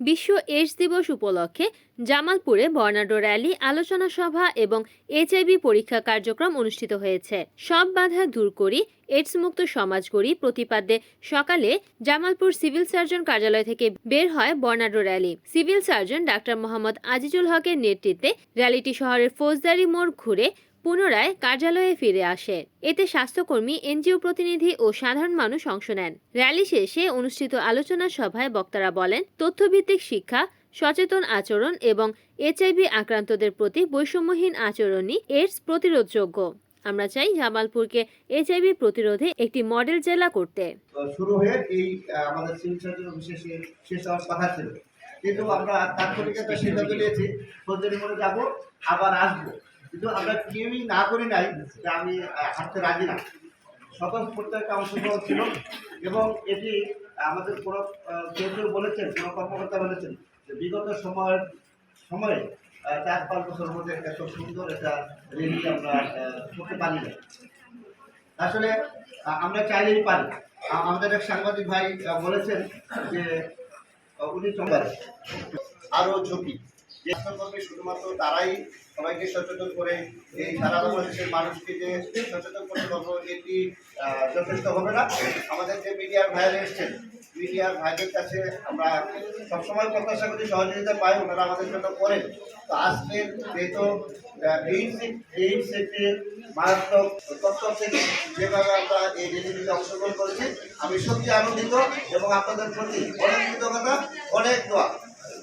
বিশ্ব এইডস দিবস উপলক্ষে জামালপুরে বর্ণাঢ্য র্যালি, আলোচনা সভা এবং এইচআইভি পরীক্ষা কার্যক্রম অনুষ্ঠিত হয়েছে। সব বাধা দূর করি এইডস মুক্ত সমাজ গড়ি প্রতিপাদ্যে সকালে জামালপুর সিভিল সার্জন কার্যালয় থেকে বের হয় বর্ণাঢ্য rally. Civil surgeon doctor Mohammad Azizul হকের নেতৃত্বে র্যালিটি শহরের ফৌজদারি মোড় ঘুরে পুনরায় কার্যালয়ে ফিরে আসে। এতে স্বাস্থ্যকর্মী, এনজিও প্রতিনিধি ও সাধারণ মানুষ অংশ নেন। র্যালি শেষে অনুষ্ঠিত আলোচনা সভায় বক্তারা বলেন, তথ্যভিত্তিক শিক্ষা, সচেতন আচরণ এবং এইচআইভি আক্রান্তদের প্রতি বৈষম্যহীন আচরণই এইডস প্রতিরোধযোগ্য। আমরা চাই জামালপুরকে এইচআইভি প্রতিরোধে একটি মডেল জেলা করতে। শুরু হয়ে এই আমাদের সার্জন অফিসে সে- শেষ হওয়ার কথা ছিল। কিন্তু আমরা তাৎক্ষণিকতা সিদ্ধান্ত নিয়েছি ফৌজদারি মোড়ে যাব, আবার আসব। কিন্তু আমরা কেউই না করি নাই আমি হাঁটতে রাজি না। সকল প্রত্যেকটা অংশগ্রহণ ছিল এবং এটি আমাদের কোনো কেউ কেউ বলেছেন, কোনো কর্মকর্তা বলেছেন যে বিগত সময়ের, সময়ে চার পাঁচ বছরের মধ্যে এত সুন্দর একটা রেলি আমরা করতে পারি না আসলে আমরা চাইলেই পারি। আমাদের এক সাংবাদিক ভাই বলেছেন যে উনি চম্বার আরও ঝুঁকি। স্বাস্থ্যকর্মী শুধুমাত্র তারাই সবাইকে সচেতন করে, এই সারা বাংলাদেশের মানুষকে যে সচেতন করতে পারব এটি যথেষ্ট হবে না। আমাদের যে মিডিয়ার ভাইরা এসছেন, মিডিয়ার ভাইদের কাছে আমরা সবসময় প্রত্যাশা করি সহযোগিতা পাই, ওনারা আমাদের জন্য করেন। তো আজকে যেহেতু এইডস একটি মারাত্মক তত্ত্ব থেকে যেভাবে আমরা এই রেলিটিতে অংশগ্রহণ করেছি, আমি সত্যি আনন্দিত এবং আপনাদের প্রতি অনেক কৃতজ্ঞতা, অনেক দোয়া।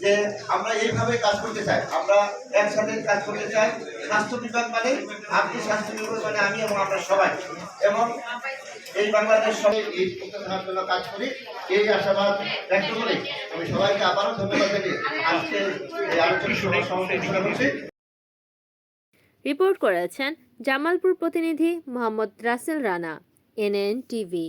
যে আমরা এইভাবে কাজ করতে চাই। আমরা একসাথে কাজ করতে চাই। স্বাস্থ্য বিভাগ মানে আপনি স্বাস্থ্য বিভাগ মানে আমি এবং আমরা সবাই। এবং এই বাংলাদেশ সবাই এই প্রত্যাশার জন্য কাজ করি। এই আশাবাদ ব্যক্ত করে আমি সবাইকে আবারও ধন্যবাদ জানিয়ে আজকে এই আলোচনা সভা ঘোষণা করছি। রিপোর্ট করেছেন জামালপুর প্রতিনিধি মোহাম্মদ রাসেল রানা, এনএন টিভি।